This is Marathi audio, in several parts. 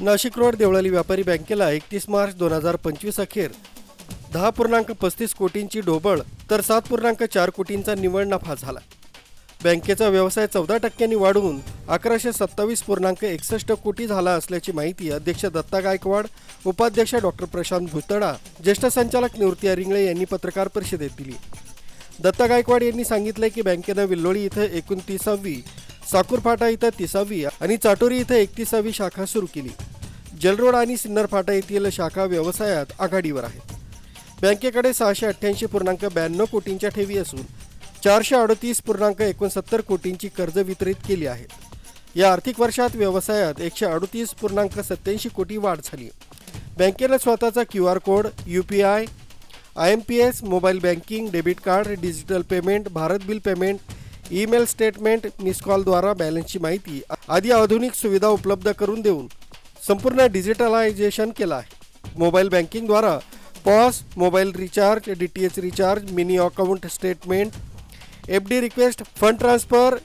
नाशिक रोड देवळाली व्यापारी बँकेला एकतीस मार्च दोन हजार पंचवीस अखेर. दहा पूर्णांक पस्तीस कोटींची ढोबळ तर सात पूर्णांक चार कोटींचा निव्वळ नफा झाला. बँकेचा व्यवसाय चौदा टक्क्यांनी वाढवून अकराशे सत्तावीस पूर्णांक एकसष्ट कोटी झाला असल्याची माहिती अध्यक्ष दत्ता गायकवाड उपाध्यक्ष डॉक्टर प्रशांत भुतडा ज्येष्ठ संचालक निवृत्ती अरिंगळे यांनी पत्रकार परिषदेत दिली. दत्ता गायकवाड यांनी सांगितले की बँकेनं विल्लोळी इथं एकोणतीसावी साकूरफाटा इथं तिसावी आणि चाटोरी इथं एकतीसावी शाखा सुरू केली. जलरोड आणि सिन्नर फाटा येथील शाखा व्यवसायात आघाडीवर आहेत. बँकेकडे सहाशे अठ्ठ्याऐंशी पूर्णांक ब्याण्णव कोटींच्या ठेवी असून चारशे अडतीस पूर्णांक एकोणसत्तर कोटींची कर्ज वितरित केली आहेत. या आर्थिक वर्षात व्यवसायात एकशे अडतीस पूर्णांक सत्याऐंशी कोटी वाढ झाली. बँकेनं स्वतःचा Q R code U P I I M P S mobile banking debit card digital payment Bharat bill payment email statement miss कॉलद्वारा बॅलन्सची माहिती आदी आधुनिक सुविधा उपलब्ध करून देऊन संपूर्ण डिजिटलायझेशन केलं आहे. Mobile बँकिंगद्वारा POS mobile recharge D T H recharge mini account statement F D request fund transfer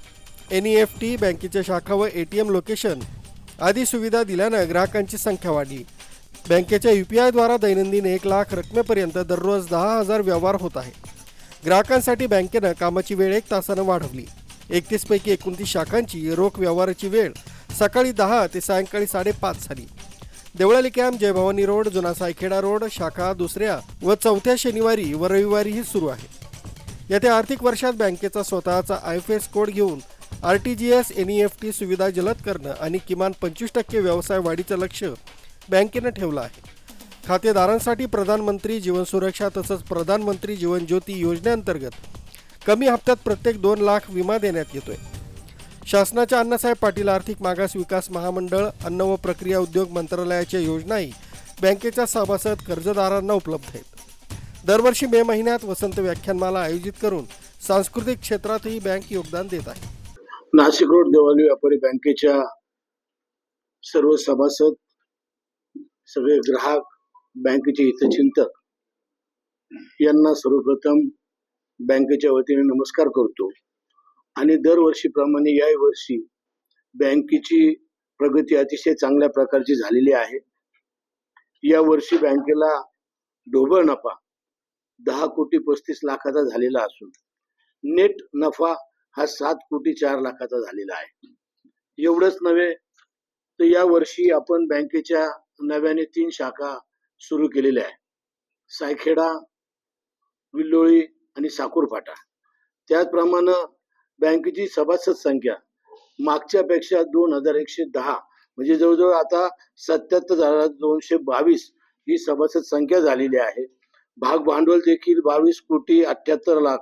N E F T बँकेच्या शाखा व ए टी एम लोकेशन आदी सुविधा दिल्यानं ग्राहकांची संख्या वाढली. बँकेच्या यू पी आयद्वारा दैनंदिन एक लाख रकमेपर्यंत दररोज दहा हजार व्यवहार होत आहे ग्राहकांसाठी बँकेनं कामाची वेळ एक तासानं वाढवली. एकतीसपैकी एकोणतीस शाखांची रोख व्यवहाराची वेळ सकाळी दहा ते सायंकाळी साडेपाच झाली. देवळाली कॅम्प जयभवानी रोड जुना सायखेडा रोड शाखा दुसऱ्या व चौथ्या शनिवारी व रविवारीही सुरू आहे. येत्या आर्थिक वर्षात बँकेचा स्वतःचा आय एफ एस कोड घेऊन R T G S N E F T सुविधा जलद करणं आणि किमान पंचवीस टक्के व्यवसाय वाढीचं लक्ष बँकेनं ठेवलं आहे. खातेदारांसाठी प्रधानमंत्री जीवन सुरक्षा तसंच प्रधानमंत्री जीवन ज्योती योजनेअंतर्गत कमी हप्त्यात प्रत्येक दोन लाख विमा देण्यात येतोय. शासनाच्या अण्णासाहेब पाटील आर्थिक मागास विकास महामंडळ अन्न व प्रक्रिया उद्योग मंत्रालयाच्या योजनाही बँकेच्या सभासद कर्जदारांना उपलब्ध आहेत. दरवर्षी मे महिन्यात वसंत व्याख्यानमाला आयोजित करून सांस्कृतिक क्षेत्रातही बँक योगदान देत आहे. नाशिक रोड देवाली व्यापारी बँकेच्या सर्व सभासद सगळे ग्राहक बँकेचे हितचिंतक यांना सर्वप्रथम बँकेच्या वतीने नमस्कार करतो. आणि दरवर्षीप्रमाणे या वर्षी बँकेची प्रगती अतिशय चांगल्या प्रकारची झालेली आहे. या वर्षी बँकेला ढोबळ नफा दहा कोटी पस्तीस लाखाचा झालेला असून नेट नफा हा सात कोटी चार लाखाचा झालेला आहे. एवढंच नव्हे तर या वर्षी आपण बँकेच्या नव्याने तीन शाखा सुरू केलेले आहे. सायखेडा विल्लोळी आणि साकूरफाटा त्याचप्रमाणे बँकेची सभासद संख्या मागच्या पेक्षा दोन हजार एकशे दहा म्हणजे जवळजवळ आता सत्याहत्तर हजार दोनशे बावीस ही सभासद संख्या झालेली आहे. भाग भांडवल देखील बावीस कोटी अठ्याहत्तर लाख.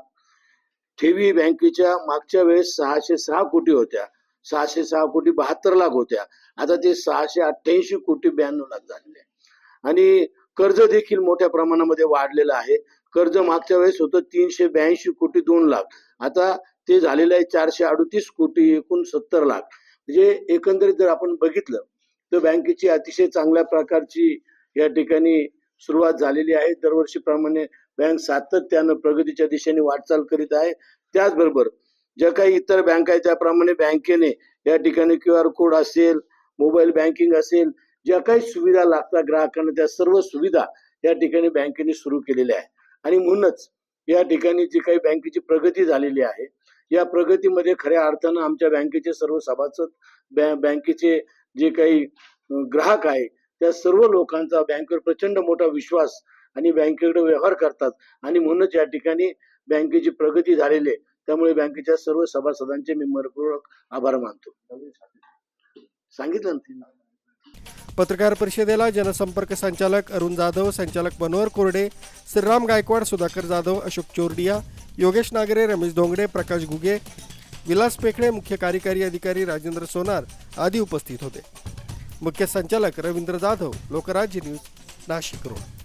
ठेवी बँकेच्या मागच्या वेळेस सहाशे सहा कोटी होत्या. सहाशे सहा कोटी बहात्तर लाख होत्या. आता ते सहाशे अठ्ठ्याऐंशी कोटी ब्याण्णव लाख झालेले आहे. आणि कर्ज देखील मोठ्या प्रमाणामध्ये वाढलेलं आहे. कर्ज मागच्या वेळेस होतं तीनशे ब्याऐंशी कोटी दोन लाख. आता ते झालेलं आहे चारशे अडतीस कोटी एकूण सत्तर लाख. म्हणजे एकंदरीत जर आपण बघितलं तर बँकेची अतिशय चांगल्या प्रकारची या ठिकाणी सुरुवात झालेली आहे. दरवर्षीप्रमाणे बँक सातत्यानं प्रगतीच्या दिशेने वाटचाल करीत आहे. त्याचबरोबर ज्या काही इतर बँक आहेत त्याप्रमाणे बँकेने या ठिकाणी क्यू आर कोड असेल मोबाईल बँकिंग असेल ज्या काही सुविधा लागतात ग्राहकांना त्या सर्व सुविधा या ठिकाणी बँकेने सुरू केलेल्या आहे आणि म्हणूनच या ठिकाणी जी काही बँकेची प्रगती झालेली आहे या प्रगतीमध्ये खऱ्या अर्थानं आमच्या बँकेचे सर्व सभासद बॅ- बँकेचे जे काही ग्राहक आहे त्या सर्व लोकांचा बँकेवर प्रचंड मोठा विश्वास आणि बँकेकडे व्यवहार करतात. आणि म्हणूनच या ठिकाणी बँकेची प्रगती झालेली आहे. त्यामुळे बँकेच्या सर्व सभासदांचे मी मनपूर्वक आभार मानतो. सांगितलं ना पत्रकार परिषदेला जनसंपर्क संचालक अरुण जाधव संचालक मनोहर कोरडे श्रीराम गायकवाड सुधाकर जाधव अशोक चोरडिया योगेश नागरे रमेश धोंगडे प्रकाश घुगे विलास पेखडे मुख्य कार्यकारी अधिकारी राजेंद्र सोनार आदी उपस्थित होते. मुख्य संचालक रवींद्र जाधव लोकराज्य न्यूज नाशिक रोड